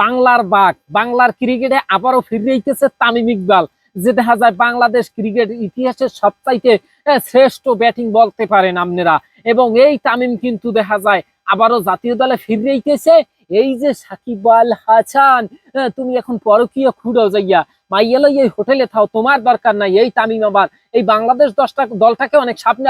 বাংলার বাঘ। বাংলার ক্রিকেটে আবারও ফিরে আইতেছে তামিম ইকবাল, যে দেখা যায় বাংলাদেশ ক্রিকেট ইতিহাসের সবচাইতে শ্রেষ্ঠ ব্যাটিং বলতে পারেন আপনারা। এবং এই তামিম কিন্তু দেখা যায় আবারও জাতীয় দলে ফিরে আইতেছে এই যে সাকিব আল হাসান তুমি এখন পরকীয় খুঁড়ো যাইয়া এই হোটেলে থাও, তোমার দরকার নাই, এই তামিম আবার এই বাংলাদেশ দশটা দলটাকে অনেক সামনে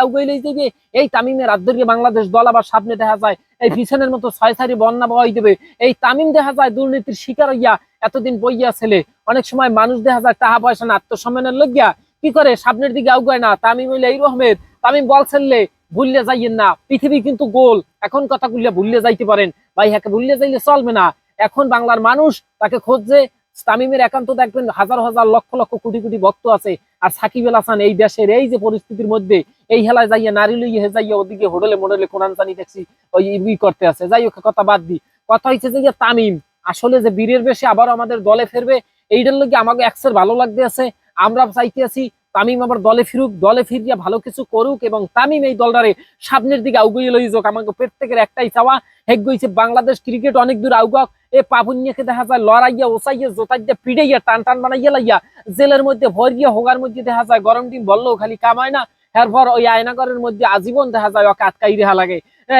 এই তামিমের বাংলাদেশ দল আবার সামনে দেখা যায়, এই মতো ছয় সারি বন্যা দেবে। এই তামিম দেখা যায় দুর্নীতির শিকার হইয়া এতদিন বইয়া ছেলে। অনেক সময় মানুষ দেখা যায় টাকা পয়সা না, আত্মসম্মানের লইয়া কি করে সামনের দিকে আগুয়ায় না? তামিম হইলে এই রহমেদ তামিম বল ছেললে ভুললে যাইয়েন না। পৃথিবী কিন্তু গোল। এখন কথা বললে ভুললে যাইতে পারেন। ভাই হ্যাঁ ভুললে যাইলে চলবে না। এখন বাংলার মানুষ তাকে খোঁজছে তামিমের একান্ত দেখবেন হাজার হাজার লক্ষ লক্ষ কোটি কোটি ভক্ত আছে। আর সাকিব আল হাসান এই দেশের এই যে পরিস্থিতির মধ্যে এই হেলায় যাইয়া নারী লইয়ে হে যাইয়া ওদিকে হোটেলে মোডেলে কোরআন জানি দেখছি, ওই ই করতে আছে। যাই হোক, কথা বাদ দি। কথা হচ্ছে যে তামিম, আসলে যে বীরের বেশে আবার আমাদের দলে ফিরবে, এইটার লোক আমাকে একসের ভালো লাগতে আছে। আমরা চাইতে আছি, তামিম আবার দলে ফিরুক, দলে ফিরিয়া ভালো কিছু করুক এবং তামিম এই দলটারে সামনের দিকে আউগিয়ে লই যাক। আমাকে প্রত্যেকের একটাই চাওয়া, হেগ গইছে বাংলাদেশ ক্রিকেট অনেক দূর আউগাক এ পাপুনিয়াকে দেখা যায় লড়াইয়া, ওসাইয়া, জোতাইয়া, পিড়াইয়া টান টান বানাইয়া লাইয়া জেলের মধ্যে ভরিয়া হোগার মধ্যে দেখা যায় গরম ডিম বললেও খালি কামায় না। এরপর ওই আয়নাগরের মধ্যে আজীবন দেখা যায় ওকে আটকাই রেহা লাগে।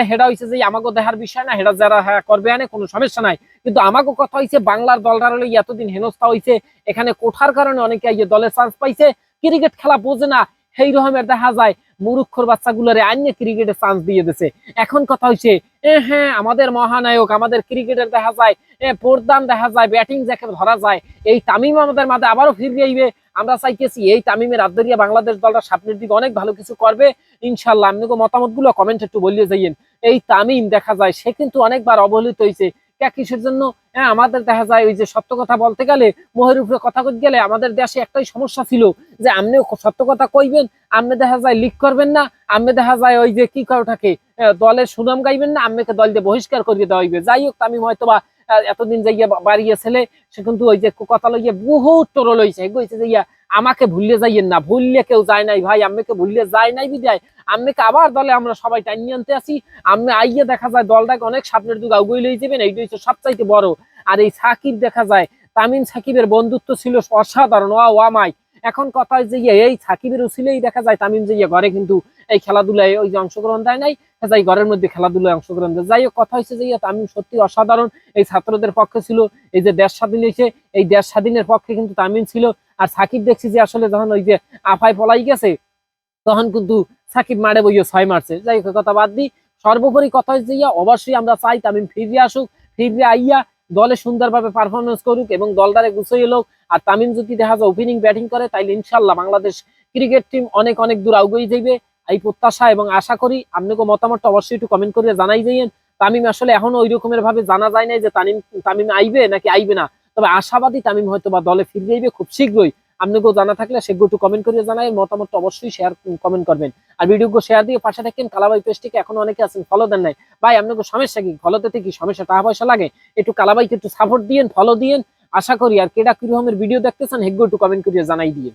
হেডা হইছে যে আমাকে দেখার বিষয় না, হেডা যারা হ্যাঁ করবে আনে, কোনো সমস্যা নাই। কিন্তু আমাকে কথা হইছে বাংলার দলটার হলে এতদিন হেনস্থা হইছে, এখানে কোঠার কারণে অনেকে দলে চান্স পাইছে ক্রিকেট খেলা বোঝে না। সেই রকমের দেখা যায় মুরুক্ষর বাচ্চাগুলোরে আন্য ক্রিকেটে চান্স দিয়ে দিছে। এখন কথা হইছে, এ হ্যাঁ আমাদের মহানায়ক, আমাদের ক্রিকেটের দেখা যায় প্রদান দেখা যায় ব্যাটিং যাকে ধরা যায়, এই তামিম আমাদের মাঝে আবারও ফিরে আইবে। আমরা চাইতেছি এই তামিমের আদরিয়া বাংলাদেশ দলটা সামনের দিকে অনেক ভালো কিছু করবে। ইনশাল্লাহ আপনাকে মতামতগুলো কমেন্ট একটু বলিয়ে যাইয়েন। এই তামিম দেখা যায়, সে কিন্তু অনেকবার অবহেলিত হয়েছে কে কিসের জন্য? হ্যাঁ আমাদের দেখা যায় ওই যে সত্য কথা বলতে গেলে মোহের উপরে কথা কইতে গেলে আমাদের দেশে একটাই সমস্যা ছিল যে আপনি সত্য কথা কইবেন আপনি দেখা যায় লিক করবেন না আপনি দেখা যায় ওই যে কি করে আহ, দলের সুনাম গাইবেন না আপনাকে দল দিয়ে বহিষ্কার করিয়ে দেওয়া হইবে। যাই হোক আমি হয়তো বা এতদিন যাইয়া বাড়িয়ে ছেলে সে কিন্তু ওই যে কথা লইয়া বহু টরল হয়েছে হয়েছে যে ইয়া আমাকে ভুললে যাইয়েন না, ভুললে কেউ যায় নাই ভাই, আম্মেকে ভুললে যায় নাই বিদায়। আম্মেকে আবার দলে আমরা সবাই টাইনি আনতে আসি। আমি আইয়ে দেখা যায় দলটাকে অনেক সামনের দিকে আগুই লই যাবেন এইটা হচ্ছে সবচাইতে বড়। আর এই সাকিব দেখা যায়, তামিম সাকিবের বন্ধুত্ব ছিল অসাধারণ ওয়া ওয়া মাই এখন কথা যে এই সাকিবের উছিলেই দেখা যায় তামিম যে ইয়ে ঘরে কিন্তু এই খেলাধুলায় ওই যে অংশগ্রহণ দেয় নাই। যাই ঘরের মধ্যে খেলাধুলায় অংশগ্রহণ দেয়। যাই কথা হচ্ছে যে তামিম সত্যি অসাধারণ। এই ছাত্রদের পক্ষে ছিল, এই যে দেশ স্বাধীন হয়েছে, এই দেশ স্বাধীনের পক্ষে কিন্তু তামিম ছিল। আর সাকিব দেখছি যে আসলে যখন ওই যে আফাই পলাই গেছে, তখন কিন্তু সাকিব মারে বইয়ে ছয় মারছে। যাই কথা বাদ দিই সর্বোপরি কথা হচ্ছে ইয়া, অবশ্যই আমরা চাই তামিম ফিরে আসুক ফিরে আইয়া দলে সুন্দরভাবে পারফরমেন্স করুক এবং দলদারে গুছিয়ে লোক। আর তামিম যদি দেখা যায় ওপেনিং ব্যাটিং করে, তাইলে ইনশাল্লাহ বাংলাদেশ ক্রিকেট টিম অনেক অনেক দূর আগুয়ে যাইবে। এই প্রত্যাশা এবং আশা করি আপনাকে মতামতটা অবশ্যই একটু কমেন্ট করে জানাই যাইয়েন। তামিম আসলে এখন ওই রকমের ভাবে জানা যায় না যে তামিম তামিম আইবে নাকি আইবে না। তবে আশাবাদী তামিম হয়তো বা দলে ফিরে যাইবে খুব শীঘ্রই। আপনাকেও জানা থাকলে সেগুলো একটু কমেন্ট করে জানাই মতামত অবশ্যই শেয়ার কমেন্ট করবেন। আর ভিডিও শেয়ার দিয়ে পাশে থাকেন, কালাবাই পেজটিকে এখন অনেকে আছেন ফলো দেন নাই। ভাই, আপনাকে সমস্যা কি? ফলোতে কি সমস্যা? টাকা পয়সা লাগে? একটু কালাবাইকে একটু সাপোর্ট দিয়েন ফলো দিয়েন। আশা করি আর কেডা কিরকমের ভিডিও দেখতেছেন হেগুলো একটু কমেন্ট করে জানাই দিয়ে